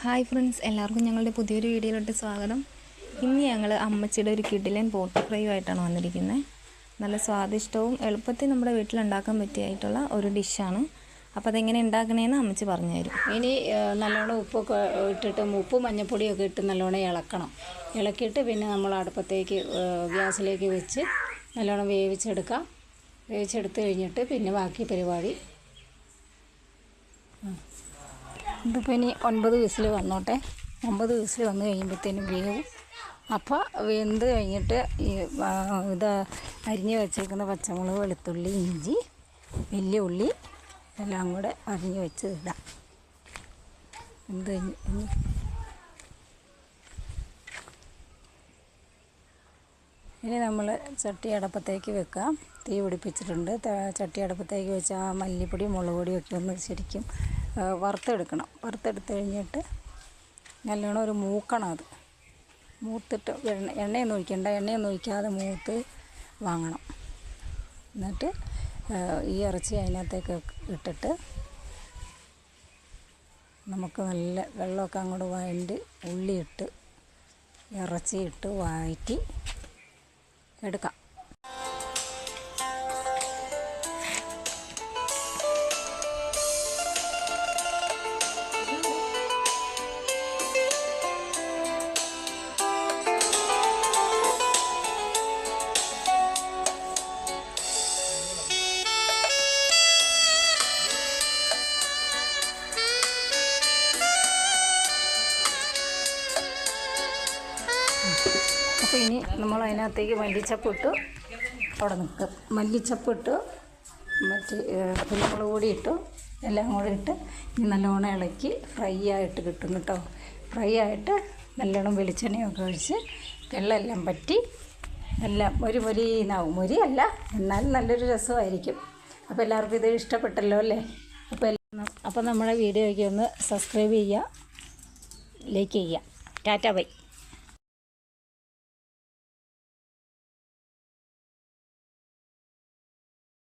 Hi friends എല്ലാവർക്കും ഞങ്ങളുടെ പുതിയൊരു വീഡിയോയിലോട്ട് സ്വാഗതം. ഇന്ന് ഞങ്ങൾ അമ്മച്ചിയുടെ ഒരു കിഡിലൻ പോട്ട് ഫ്രൈ ആയിട്ടാണ് വന്നിരിക്കുന്നത്. നല്ല സ്വാദിഷ്ടവും എളുപ്പത്തിൽ നമ്മുടെ വീട്ടിലുണ്ടാക്കാൻ പറ്റിയായിട്ടുള്ള ഒരു ഡിഷാണ്. അപ്പോൾ അതെങ്ങനെ ഉണ്ടാക്കണേന്ന് അമ്മച്ചി പറഞ്ഞു തരും. ഇനി നല്ലോണം ഉപ്പൊക്കെ ഇട്ടിട്ട് ഉപ്പും മഞ്ഞപ്പൊടിയൊക്കെ ഇട്ട് നല്ലോണം ഇളക്കണം. ഇളക്കിയിട്ട് പിന്നെ നമ്മൾ അടുപ്പത്തേക്ക് ഗ്യാസിലേക്ക് വെച്ച് നല്ലോണം വേവിച്ചെടുക്കാം. വേവിച്ചെടുത്ത് കഴിഞ്ഞിട്ട് പിന്നെ ബാക്കി പരിപാടി. ഇതിപ്പോൾ ഇനി ഒൻപത് വിസിൽ വന്നോട്ടെ. ഒമ്പത് വിസിൽ വന്നു കഴിയുമ്പോഴത്തേനും വേവും. അപ്പോൾ വെന്ത് കഴിഞ്ഞിട്ട് ഈ ഇത് അരിഞ്ഞ് വെച്ചേക്കുന്ന പച്ചമുളക് വെളുത്തുള്ളി ഇഞ്ചി വലിയ ഉള്ളി എല്ലാം കൂടെ അരിഞ്ഞ് വെച്ച് ഇടാം. എന്ത് ഇനി നമ്മൾ ചട്ടി അടപ്പത്തേക്ക് വെക്കാം. തീ പിടിപ്പിച്ചിട്ടുണ്ട്. ചട്ടി അടപ്പത്തേക്ക് വെച്ച് ആ മല്ലിപ്പൊടി മുളക് പൊടിയൊക്കെ ഒന്ന് ശരിക്കും വറുത്തെടുക്കണം. വറുത്തെടുത്ത് കഴിഞ്ഞിട്ട് നല്ലോണം ഒരു മൂക്കണം അത്. മൂത്തിട്ട് എണ്ണ എണ്ണയൊന്നും ഒഴിക്കണ്ട. എണ്ണയൊന്നും ഒഴിക്കാതെ മൂത്ത് വാങ്ങണം. എന്നിട്ട് ഈ ഇറച്ചി അതിനകത്തേക്ക് ഇട്ടിട്ട് നമുക്ക് നല്ല വെള്ളമൊക്കെ അങ്ങോട്ട് വഴണ്ട് ഉള്ളിയിട്ട് ഇറച്ചിയിട്ട് വഴറ്റി എടുക്കാം. അപ്പോൾ ഇനി നമ്മൾ അതിനകത്തേക്ക് മല്ലിച്ചപ്പിട്ട് അവിടെ നിൽക്കും മല്ലിച്ചപ്പിട്ട് മറ്റ് കുരുമുളക് പൊടി ഇട്ടു എല്ലാം കൂടെ ഇട്ട് ഇനി നല്ലോണം ഇളക്കി ഫ്രൈ ആയിട്ട് കിട്ടും കേട്ടോ. ഫ്രൈ ആയിട്ട് നല്ലോണം വെളിച്ചെണ്ണയൊക്കെ ഒഴിച്ച് വെള്ളമെല്ലാം പറ്റി എല്ലാം ഒരു മൊരിന്നാവും മൊരിയല്ല എന്നാലും നല്ലൊരു രസമായിരിക്കും. അപ്പോൾ എല്ലാവർക്കും ഇത് ഇഷ്ടപ്പെട്ടല്ലോ അല്ലേ? അപ്പോൾ എല്ലാം അപ്പോൾ നമ്മുടെ വീഡിയോയ്ക്ക് ഒന്ന് സബ്സ്ക്രൈബ് ചെയ്യുക ലൈക്ക് ചെയ്യുക. Tata bye.